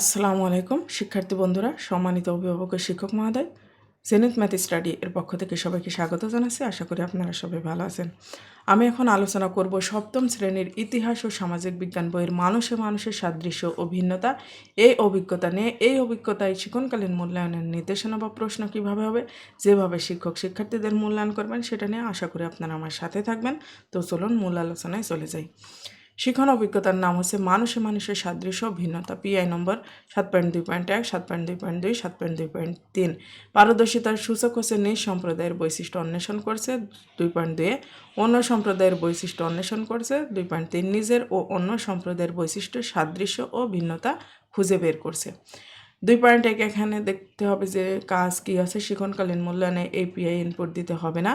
আসসালামু আলাইকুম, শিক্ষার্থী বন্ধুরা, সম্মানিত অভিভাবক ও শিক্ষক মহোদয়। জেনিত ম্যাথ স্টাডি এর পক্ষ থেকে সবাইকে স্বাগত জানাচ্ছি, আশা করি আপনারা সবাই ভালো আছেন। আমি এখন আলোচনা করব সপ্তম শ্রেণির ইতিহাস ও সামাজিক বিজ্ঞান বইয়ের মানুষে মানুষের সাদৃশ্য ও ভিন্নতা। এই অভিজ্ঞতা নিয়ে এই অভিজ্ঞতায় শিক্ষণকালীন মূল্যায়নের নির্দেশনা বা প্রশ্ন কীভাবে হবে, যেভাবে শিক্ষক শিক্ষার্থীদের মূল্যায়ন করবেন, সেটা নিয়ে আশা করি আপনারা আমার সাথে থাকবেন। তো চলুন মূল আলোচনায় চলে যাই। শিখন অভিজ্ঞতার নাম হচ্ছে মানুষে মানুষের সাদৃশ্য ভিন্নতা। পিআই নম্বর সাত পয়েন্ট দুই পয়েন্ট এক, সাত পয়েন্ট দুই পয়েন্ট দুই, সাত পয়েন্ট দুই পয়েন্ট তিন। পারদর্শিতার সূচক হচ্ছে নিজ সম্প্রদায়ের বৈশিষ্ট্য অন্বেষণ করছে, দুই পয়েন্ট দুয়ে অন্য সম্প্রদায়ের বৈশিষ্ট্য অন্বেষণ করছে, দুই পয়েন্ট তিন। নিজের ও অন্য সম্প্রদায়ের বৈশিষ্ট্য সাদৃশ্য ও ভিন্নতা খুঁজে বের করছে। দুই পয়েন্ট এক এখানে দেখতে হবে যে কাজ কী আছে। শিখনকালীন মূল্যায়নে এপিআই ইনপুট দিতে হবে না।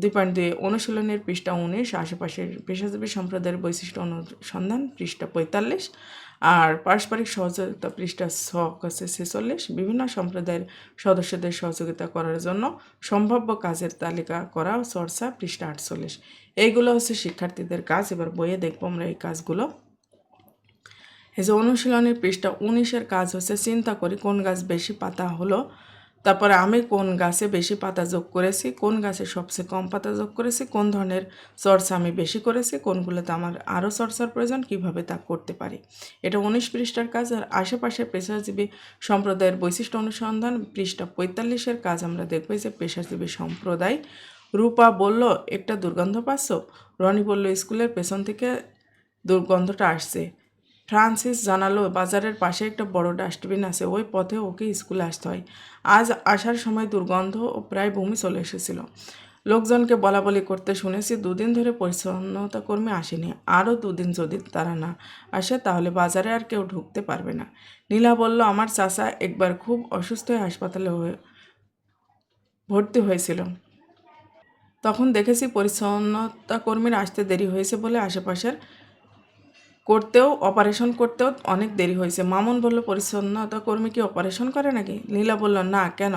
দুই পয়েন্ট দুই, অনুশীলনের পৃষ্ঠা উনিশ, আশেপাশের পেশাজীবী সম্প্রদায়ের বৈশিষ্ট্য অনুসন্ধান পৃষ্ঠা পঁয়তাল্লিশ আর পারস্পরিক সহযোগিতা পৃষ্ঠা ছক আছে ছেচল্লিশ। বিভিন্ন সম্প্রদায়ের সদস্যদের সহযোগিতা করার জন্য সম্ভাব্য কাজের তালিকা করা চর্চা পৃষ্ঠা আটচল্লিশ। এইগুলো হচ্ছে শিক্ষার্থীদের কাজ। এবার বইয়ে দেখব আমরা এই কাজগুলো। এই যে অনুশীলনের পৃষ্ঠা উনিশের কাজ হচ্ছে চিন্তা করি কোন গাছ বেশি পাতা হলো। তারপরে আমি কোন গাছে বেশি পাতা যোগ করেছি, কোন গাছে সবচেয়ে কম পাতা যোগ করেছি, কোন ধরনের চর্চা আমি বেশি করেছি, কোনগুলোতে আমার আরও চর্চার প্রয়োজন, কীভাবে তা করতে পারি। এটা উনিশ পৃষ্ঠার কাজ আর আশেপাশে পেশাজীবী সম্প্রদায়ের বৈশিষ্ট্য অনুসন্ধান, পৃষ্ঠা পঁয়তাল্লিশের কাজ আমরা দেখব যে পেশাজীবী সম্প্রদায়। রূপা বলল, একটা দুর্গন্ধ পাচ্ছ? রনি বলল, স্কুলের পেছন থেকে দুর্গন্ধটা আসছে। ফ্রান্সিস জানালো, বাজারের পাশে একটা বড় ডাস্টবিন আছে, ওই পথে ওকে স্কুলে আসতে হয়। আজ আসার সময় দুর্গন্ধ ও প্রায় বমি চলে এসেছিল। লোকজনকে বলা বলি করতে শুনেছি, দুদিন ধরে পরিচ্ছন্নতা কর্মী আসেনি, আরও দুদিন যদি তারা না আসে, তাহলে বাজারে আর কেউ ঢুকতে পারবে না। নীলা বলল, আমার চাচা একবার খুব অসুস্থ হয়ে হাসপাতালে হয়ে ভর্তি হয়েছিল। তখন দেখেছি পরিচ্ছন্নতা কর্মীরা আসতে দেরি হয়েছে বলে আশেপাশের করতেও অপারেশন করতেও অনেক দেরি হয়েছে। মামুন বলল, পরিচ্ছন্নতা কর্মী কি অপারেশন করে নাকি? নীলা বলল, না, কেন?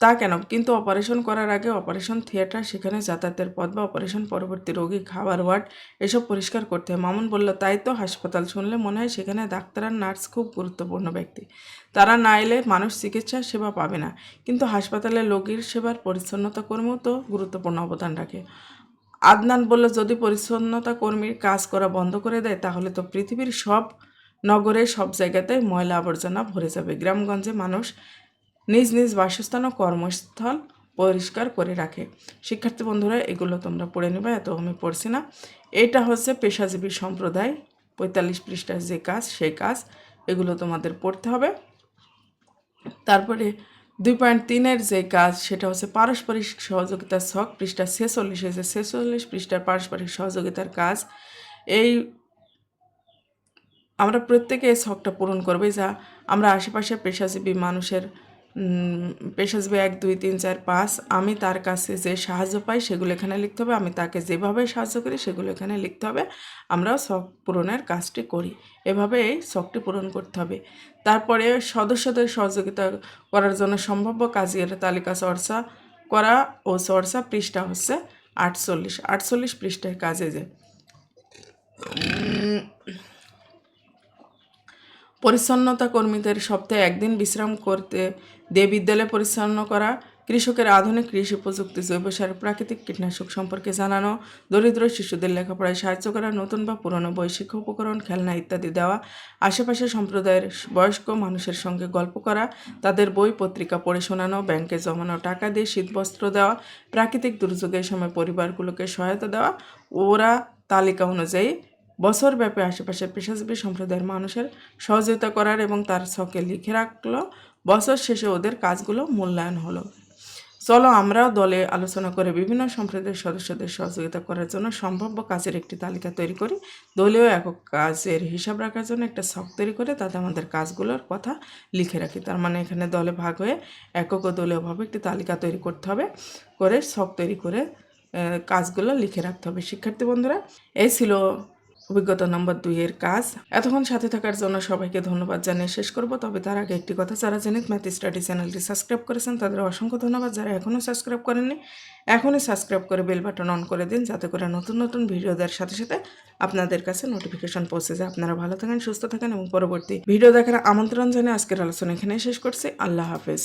তা কেন? কিন্তু অপারেশন করার আগে অপারেশন থিয়েটার সেখানে যাতায়াতের পথ বা অপারেশন পরবর্তী রোগী, খাবার ওয়ার্ড, এসব পরিষ্কার করতে হয়। মামুন বলল, তাই তো হাসপাতাল শুনলে মনে হয় সেখানে ডাক্তার আর নার্স খুব গুরুত্বপূর্ণ ব্যক্তি। তারা না এলে মানুষ চিকিৎসা সেবা পাবে না। কিন্তু হাসপাতালে রোগীর সেবার পরিচ্ছন্নতা কর্মীও তো গুরুত্বপূর্ণ অবদান রাখে। আদনান বলল, যদি পরিচ্ছন্নতা কর্মীর কাজ করা বন্ধ করে দেয়, তাহলে তো পৃথিবীর সব নগরে, সব জায়গাতে ময়লা আবর্জনা ভরে যাবে। গ্রামগঞ্জে মানুষ নিজ নিজ বাসস্থান ও কর্মস্থল পরিষ্কার করে রাখে। শিক্ষার্থী বন্ধুরা, এগুলো তোমরা পড়ে নেবে, এত আমি পড়ছি না। এটা হচ্ছে পেশাজীবী সম্প্রদায়। পঁয়তাল্লিশ পৃষ্ঠার যে কাজ, সেই কাজ, এগুলো তোমাদের পড়তে হবে। তারপরে দুই পয়েন্ট তিনের যে কাজ, সেটা হচ্ছে পারস্পরিক সহযোগিতার ছক, পৃষ্ঠা ছেচল্লিশ হয়েছে। ছেচল্লিশ পৃষ্ঠার পারস্পরিক সহযোগিতার কাজ। এই আমরা প্রত্যেকে এই ছকটা পূরণ করবে। যা আমরা আশেপাশে পেশাজীবী মানুষের পেশাজীবী এক, দুই, তিন, চার, পাঁচ, আমি তার কাছে যে সাহায্য পাই সেগুলো এখানে লিখতে হবে, আমি তাকে যেভাবে সাহায্য করি সেগুলো এখানে লিখতে হবে, আমরাও শখ পূরণের কাজটি করি। এভাবে এই শখটি পূরণ করতে হবে। তারপরে সদস্যদের সহযোগিতা করার জন্য সম্ভাব্য কাজের তালিকা চর্চা করা ও চর্চা পৃষ্ঠা হচ্ছে আটচল্লিশ আটচল্লিশ পৃষ্ঠার কাজে যে পরিচ্ছন্নতা কর্মীদের সপ্তাহে একদিন বিশ্রাম করতে দিয়ে বিদ্যালয় পরিচ্ছন্ন করা, কৃষকের আধুনিক কৃষি প্রযুক্তি, জৈব সার, প্রাকৃতিক কীটনাশক সম্পর্কে জানানো, দরিদ্র শিশুদের লেখাপড়ায় সাহায্য করা, নতুন বা পুরনো শিক্ষা উপকরণ, খেলনা ইত্যাদি দেওয়া, আশেপাশের সম্প্রদায়ের বয়স্ক মানুষের সঙ্গে গল্প করা, তাদের বই, পত্রিকা পড়ে শোনানো, ব্যাংকে জমানো টাকা দিয়ে শীতবস্ত্র দেওয়া, প্রাকৃতিক দুর্যোগের সময় পরিবারগুলোকে সহায়তা দেওয়া, ওরা তালিকা অনুযায়ী বছরব্যাপী আশেপাশের পেশাজীবী সম্প্রদায়ের মানুষের সহযোগিতা করার এবং তার ছকে লিখে রাখল। বছর শেষে ওদের কাজগুলো মূল্যায়ন হলো। চলো আমরাও দলে আলোচনা করে বিভিন্ন সম্প্রদায়ের সদস্যদের সহযোগিতা করার জন্য সম্ভাব্য কাজের একটি তালিকা তৈরি করি। দলীয় একক কাজের হিসাব রাখার জন্য একটা শখ তৈরি করে তাতে আমাদের কাজগুলোর কথা লিখে রাখি। তার মানে এখানে দলে ভাগ হয়ে একক ও দলীয়ভাবে একটি তালিকা তৈরি করতে হবে, করে ছক তৈরি করে কাজগুলো লিখে রাখতে হবে। শিক্ষার্থী বন্ধুরা, এই ছিল অভিজ্ঞতা নম্বর দুই এর কাজ। এতক্ষণ সাথে থাকার জন্য সবাইকে ধন্যবাদ জানিয়ে শেষ করব। তবে তার আগে একটি কথা, যারা জেনিত ম্যাথ স্টাডি চ্যানেলটি সাবস্ক্রাইব করেছেন, তাদের অসংখ্য ধন্যবাদ। যারা এখনও সাবস্ক্রাইব করেননি, এখনই সাবস্ক্রাইব করে বেল বাটন অন করে দিন, যাতে করে নতুন নতুন ভিডিও দেওয়ার সাথে সাথে আপনাদের কাছে নোটিফিকেশন পৌঁছে যায়। আপনারা ভালো থাকেন, সুস্থ থাকেন এবং পরবর্তী ভিডিও দেখার আমন্ত্রণ জানিয়ে আজকের আলোচনা এখানে শেষ করছি। আল্লাহ হাফেজ।